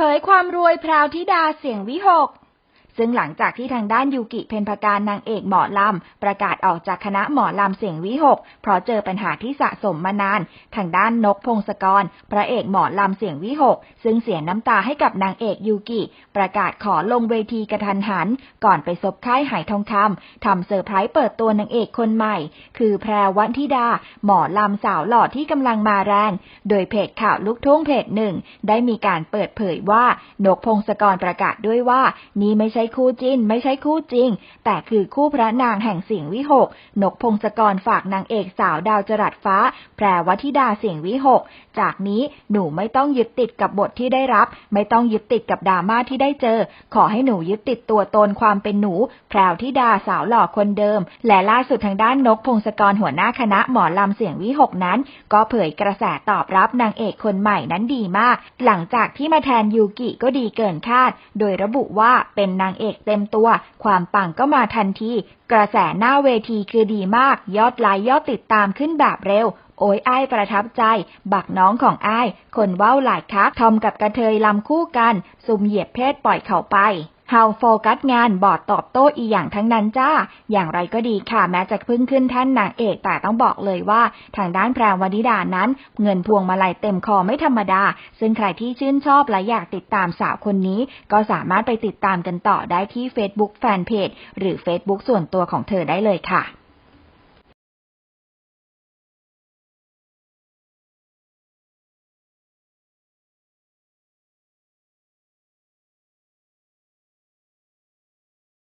เผยความรวยพราวธิดาเสียงวิหก ซึ่งหลังจากที่ทางด้านยูกิเพนพการนางเอกหมอลำ ประกาศออกจากคณะหมอลำเสียงวิหก เพราะเจอปัญหาที่สะสมมานาน ทางด้านนกพงศกร พระเอกหมอลำเสียงวิหก ซึ่งเสียน้ำตาให้กับนางเอกยูกิ ประกาศขอลงเวทีกระทันหัน ก่อนไปซบค่ายหายทองคำทำเซอร์ไพรส์เปิดตัวนางเอกคนใหม่ คือแพรวันธิดา หมอลำสาวหล่อที่กำลังมาแรง โดยเพจข่าวลูกทุ่งเพจหนึ่งได้มีการเปิดเผยว่านกพงศกรประกาศด้วยว่านี่ไม่ใช่คู่จิ้น ไม่ใช่คู่จริง แต่คือคู่พระนางแห่งเสียงวิหก นกพงศกรฝากนางเอกสาวดาวจรัสฟ้า แพรวธิดาเสียงวิหก จากนี้หนูไม่ต้องยึดติดกับบทที่ได้รับ ไม่ต้องยึดติดกับดราม่าที่ได้เจอ ขอให้หนูยึดติดตัวตนความเป็นหนู แพรวธิดาสาวหล่อคนเดิม และล่าสุดทางด้านนกพงศกรหัวหน้าคณะหมอลำเสียงวิหกนั้น ก็เผยกระแสตอบรับนางเอกคนใหม่นั้นดีมาก หลังจากที่มาแทนยูกิก็ดีเกินคาด โดยระบุว่าเป็นนางเอกเต็มตัว ความปังก็มาทันที กระแสหน้าเวทีคือดีมาก ยอดไลค์ยอดติดตามขึ้นแบบเร็ว โอ้ยอ้ายประทับใจ บักน้องของอ้าย คนเว้าหลายคักทอมกับกระเทยลำคู่กันซุมเหยียบเพศปล่อยเขาไป เฮาโฟกัสงานบอดตอบโต้อีอย่างทั้งนั้นจ้า อย่างไรก็ดีค่ะ แม้จะเพิ่งขึ้นแท่นนางเอกแต่ต้องบอกเลยว่า ทางด้านแพรววนิดานั้น เงินพวงมาลัยเต็มคอไม่ธรรมดา ซึ่งใครที่ชื่นชอบและอยากติดตามสาวคนนี้ ก็สามารถไปติดตามกันต่อได้ที่ Facebook Fanpage หรือ Facebook ส่วนตัวของเธอได้เลยค่ะ